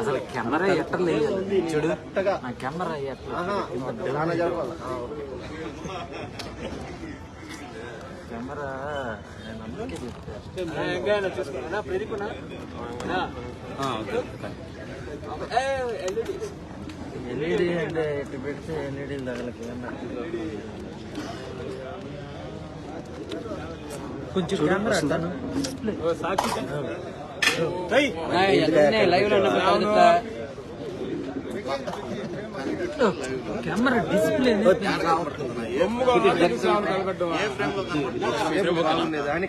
అసలు కెమెరా ఎట్ట లేదు. చూడు నా కెమెరా ఎట్లా కెమెరా నేను అందుకే చెప్పాను. ఎల్ఈడి. అంటే ఇటు పెడితే ఎల్ఈడి తగల కెమెరా కొంచెం కెమెరా అట్టాను కెమెరా డిస్ప్లే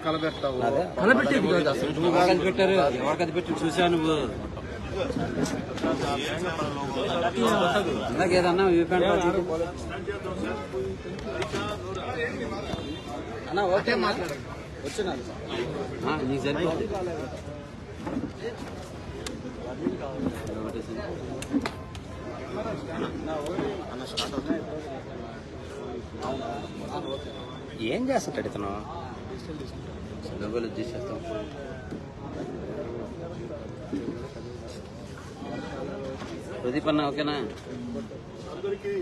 కలబెడతావు కలపెట్టేది కాదు. అసలు పెట్టారు ఎవరికది పెట్టి చూసా నువ్వు? ఇందాక ఏదన్నా అన్న ఓకే మాట్లాడు వచ్చినా నీకు సరిపోతుంది ఏం చేస్తాడు ఇతను? డబ్బులు చేసేస్తాం ప్రదీప్ అన్న ఓకేనా? అందరికీ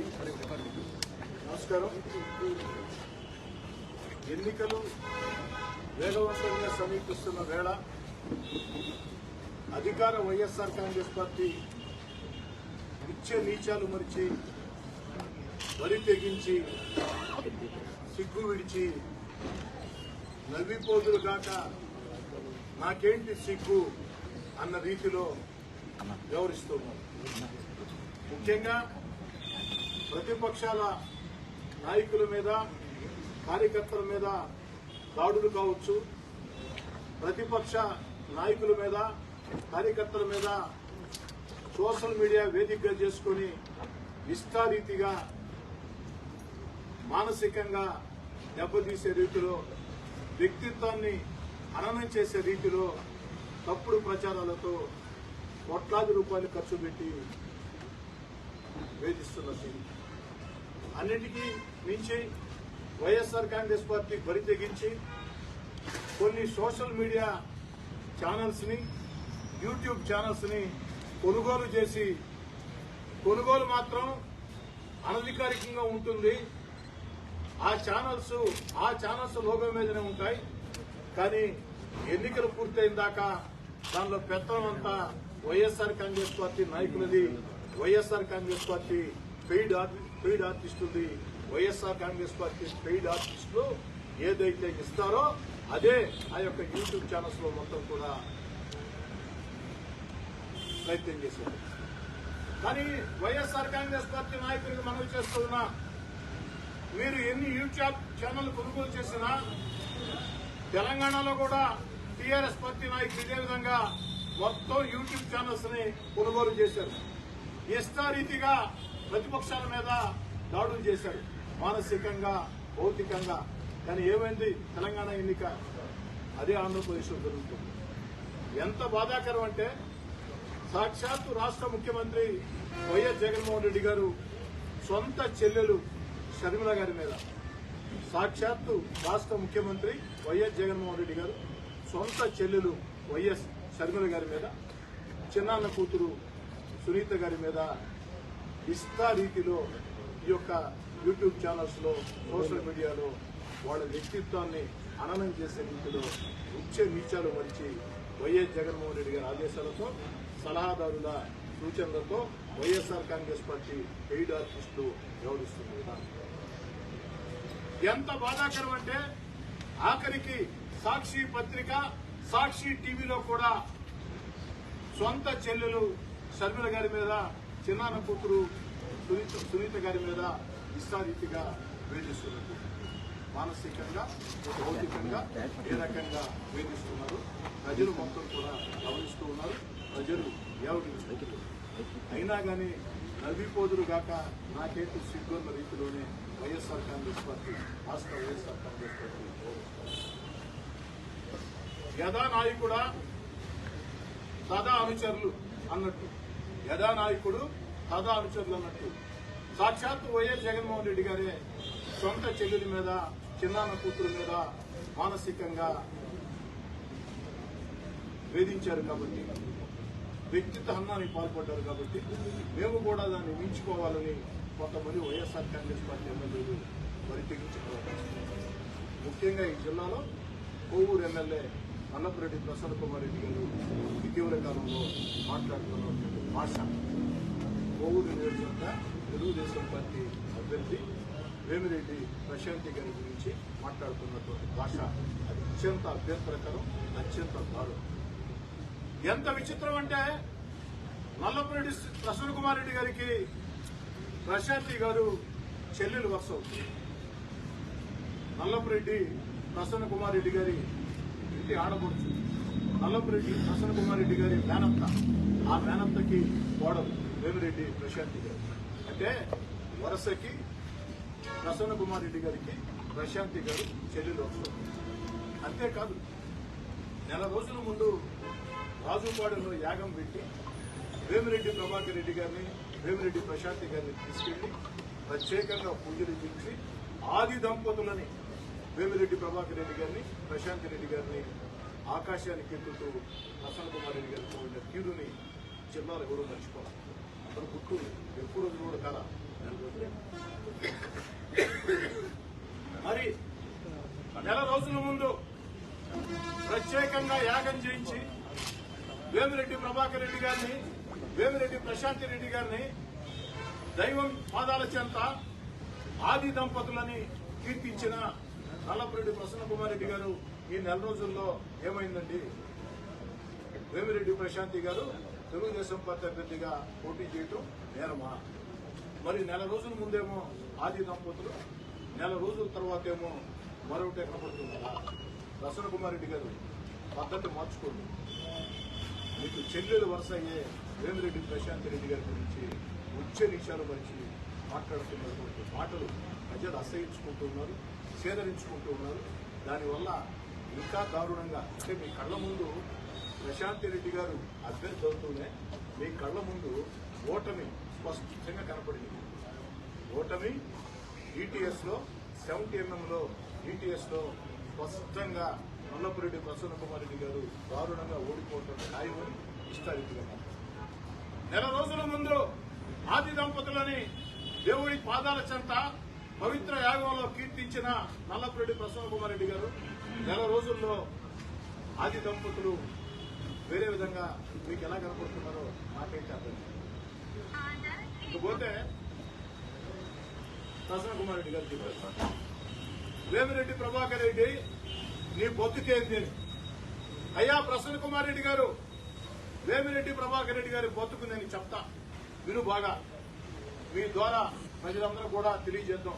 నమస్కారం. ఎన్నికలు వేగవంతంగా సమీపిస్తున్న వేళ అధికార వైఎస్ఆర్ కాంగ్రెస్ పార్టీ నిత్య నీచాలు మరిచి వరి తెగించి సిగ్గు విడిచి నవ్విపోదులు కాక నాకేంటి సిగ్గు అన్న రీతిలో వ్యవహరిస్తున్నారు ముఖ్యంగా ప్రతిపక్షాల నాయకుల మీద కార్యకర్తల మీద దాడులు కావచ్చు ప్రతిపక్ష నాయకుల మీద కార్యకర్తల మీద సోషల్ మీడియా వేదికగా చేసుకుని విస్తారీతిగా మానసికంగా దెబ్బతీసే రీతిలో వ్యక్తిత్వాన్ని హననం చేసే రీతిలో తప్పుడు ప్రచారాలతో కోట్లాది రూపాయలు ఖర్చు పెట్టి వేధిస్తున్నది అన్నిటికీ మించి వైఎస్ఆర్ కాంగ్రెస్ పార్టీ బరి తెగించి కొన్ని సోషల్ మీడియా ఛానల్స్ని యూట్యూబ్ ఛానల్స్ని కొనుగోలు చేసి కొనుగోలు మాత్రం అనధికారికంగా ఉంటుంది. ఆ ఛానల్స్ ఆ ఛానల్స్ లోగో మీదనే ఉంటాయి. కానీ ఎన్నికలు పూర్తయిన దాకా దానిలో పెత్తనం అంతా YSR Congress party నాయకులది YSR Congress party paid paid ఆర్టిస్టులది YSR Congress party paid ఆర్టిస్టులు ఏదైతే ఇస్తారో అదే ఆ యొక్క యూట్యూబ్ ఛానల్స్లో మొత్తం కూడా ప్రయత్నం చేశారు. కానీ వైఎస్ఆర్ కాంగ్రెస్ పార్టీ నాయకులకు మనవి చేస్తున్నా మీరు ఎన్ని యూట్యూబ్ ఛానల్ కొనుగోలు చేసినా తెలంగాణలో కూడా టీఆర్ఎస్ పార్టీ నాయకులు ఇదే విధంగా మొత్తం యూట్యూబ్ ఛానల్స్ని కొనుగోలు చేశారు. ఇష్టారీతిగా ప్రతిపక్షాల మీద దాడులు చేశారు. మానసికంగా భౌతికంగా కానీ ఏమైంది? తెలంగాణ ఎన్నిక. అదే ఆంధ్రప్రదేశ్లో జరుగుతుంది. ఎంత బాధాకరం అంటే సాక్షాత్తు రాష్ట్ర ముఖ్యమంత్రి వైఎస్ జగన్మోహన్ రెడ్డి గారు సొంత చెల్లెలు షర్మిల గారి మీద. సాక్షాత్తు రాష్ట్ర ముఖ్యమంత్రి వైఎస్ జగన్మోహన్ రెడ్డి గారు సొంత చెల్లెలు వైఎస్ షర్మిల గారి మీద చిన్నాన్న కూతురు సునీత గారి మీద ఇష్టా రీతిలో ఈ యొక్క యూట్యూబ్ ఛానల్స్లో సోషల్ మీడియాలో వాళ్ళ వ్యక్తిత్వాన్ని అననం చేసే రీతిలో ఉచ్చ నీచాలు మరిచి వైఎస్ జగన్మోహన్ రెడ్డి గారి ఆదేశాలతో సలహాదారుల సూచనలతో వైఎస్ఆర్ కాంగ్రెస్ పార్టీ పెయిడ్ ఆర్టిస్టులు వ్యవహరిస్తుంది ఎంత బాధాకరం అంటే ఆఖరికి సాక్షి పత్రిక సాక్షి టీవీలో కూడా సొంత చెల్లెలు షర్మిల గారి మీద చిన్నాన కూతురు సునీత సునీత గారి మీద ఇష్టారీతిగా వేధిస్తున్నారు మానసికంగా భౌతికంగా ఏ రకంగా వేధిస్తున్నారు ప్రజలు మొత్తం కూడా గమనిస్తూ ఉన్నారు. ప్రజలు ఏవడిస్తున్నారు అయినా కానీ నవ్విపోదురు గాక నాకేంటి సిగ్గున్న రీతిలోనే వైఎస్ఆర్ కాంగ్రెస్ పార్టీ రాష్ట్ర వైఎస్ఆర్ కాంగ్రెస్ పార్టీ యథా నాయకుడా సదా అనుచరులు అన్నట్టు. యథా నాయకుడు సదా అనుచరులు అన్నట్టు. సాక్షాత్తు వైఎస్ జగన్మోహన్ రెడ్డి గారే సొంత చెల్లెల మీద చిన్నాన్న కూతురు మీద మానసికంగా వేధించారు కాబట్టి వ్యక్తిత్వ హన్నానికి పాల్పడ్డారు కాబట్టి మేము కూడా దాన్ని మించుకోవాలని కొంతమంది వైఎస్ఆర్ కాంగ్రెస్ పార్టీ ఎమ్మెల్యేలు మరి ముఖ్యంగా ఈ జిల్లాలో కోవూరు ఎమ్మెల్యే నల్లపురెడ్డి ప్రసన్న కుమార్ రెడ్డి గారు ఇటీవల కాలంలో మాట్లాడుతున్న భాష. కోవూరు నియోజకవర్గ తెలుగుదేశం పార్టీ అభ్యర్థి వేమిరెడ్డి ప్రశాంతి గారి గురించి మాట్లాడుతున్నటువంటి భాష అది అత్యంత అభ్యంతరకరం అత్యంత దారుణం. ఎంత విచిత్రం అంటే నల్లపురెడ్డి ప్రసన్న కుమార్ రెడ్డి గారికి ప్రశాంతి గారు చెల్లెలు వరుస అవుతుంది. నల్లపురెడ్డి ప్రసన్న కుమార్ రెడ్డి గారి ఇంటి ఆడపడుచు. నల్లపురెడ్డి ప్రసన్న కుమార్ రెడ్డి గారి మేనత్త. ఆ మేనత్తకి కోడలు వేమిరెడ్డి ప్రశాంతి గారు. అంటే వరసకి ప్రసన్న కుమార్ రెడ్డి గారికి ప్రశాంతి గారు చెల్లెలు వస్తారు అంతేకాదు నెల రోజుల ముందు రాజుపాడులో యాగం పెట్టి వేమిరెడ్డి ప్రభాకర్ రెడ్డి గారిని వేమిరెడ్డి ప్రశాంతి గారిని తీసుకెళ్ళి ప్రత్యేకంగా పూజలు చేసి ఆది దంపతులని వేమిరెడ్డి ప్రభాకర్ రెడ్డి గారిని ప్రశాంతి రెడ్డి గారిని ఆకాశానికి ఎక్కుతూ ప్రసన్న కుమార్ రెడ్డి గారికి ఉన్న తీరుని జిల్లాలో ఎవరూ మర్చిపోవాలి అందరూ గుర్తుంది ఎక్కువ రోజులు కూడా కదా ప్రభాకర్ రెడ్డి గారిని వేమిరెడ్డి ప్రశాంతి రెడ్డి గారిని దైవం పాదాల చెంత ఆది దంపతులని కీర్తించిన నల్లపురెడ్డి ప్రసన్న కుమార్ రెడ్డి గారు ఈ నెల రోజుల్లో ఏమైందండి? వేమిరెడ్డి ప్రశాంతి గారు తెలుగుదేశం పార్టీ అభ్యర్థిగా పోటీ చేయటం నేరమా? మరి నెల రోజుల ముందేమో ఆది దంపతులు నెల రోజుల తర్వాత ఏమో మరొకటి ఎక్కడ పడుతుందా ప్రసన్న కుమార్ రెడ్డి గారు పద్ధతి మార్చుకోండి. మీకు చెల్లెలు వరుస అయ్యే వేమిరెడ్డి ప్రశాంత్ రెడ్డి గారి గురించి ఉచ్చరించారు మంచి మాట్లాడుతున్నటువంటి మాటలు ప్రజలు అసహించుకుంటున్నారు సేదరించుకుంటూ ఉన్నారు. దానివల్ల ఇంకా దారుణంగా అంటే మీ కళ్ళ ముందు ప్రశాంత్ రెడ్డి గారు అభ్యర్థి అవుతూనే మీ కళ్ళ ముందు ఓటమి స్పష్టంగా కనపడింది. ఓటమి ఈటీఎస్లో సెవెంటీ ఎంఎంలో ఈటీఎస్లో స్పష్టంగా నల్లపురెడ్డి ప్రసన్న కుమార్ రెడ్డి గారు దారుణంగా ఓడిపోవటం ఖాయమని ఇష్టారీతిగా నెల రోజుల ముందు ఆది దంపతులని దేవుడి పాదాల చెంత పవిత్ర యాగంలో కీర్తించిన నల్లపురెడ్డి ప్రసన్న కుమార్ రెడ్డి గారు నెల రోజుల్లో ఆది దంపతులు వేరే విధంగా మీకు ఎలా కనపడుతున్నారో నాకైతే అర్థం ఇకపోతే ప్రసన్న కుమార్ రెడ్డి గారు చెప్పారు. వేమిరెడ్డి ప్రభాకర్ రెడ్డి నీ బతుకేంది అయ్యా ప్రసన్న కుమార్ రెడ్డి గారు వేమిరెడ్డి ప్రభాకర్ రెడ్డి గారి బొత్తుకు నేను చెప్తా. విను బాగా. మీ ద్వారా ప్రజలందరూ కూడా తెలియజేద్దాం.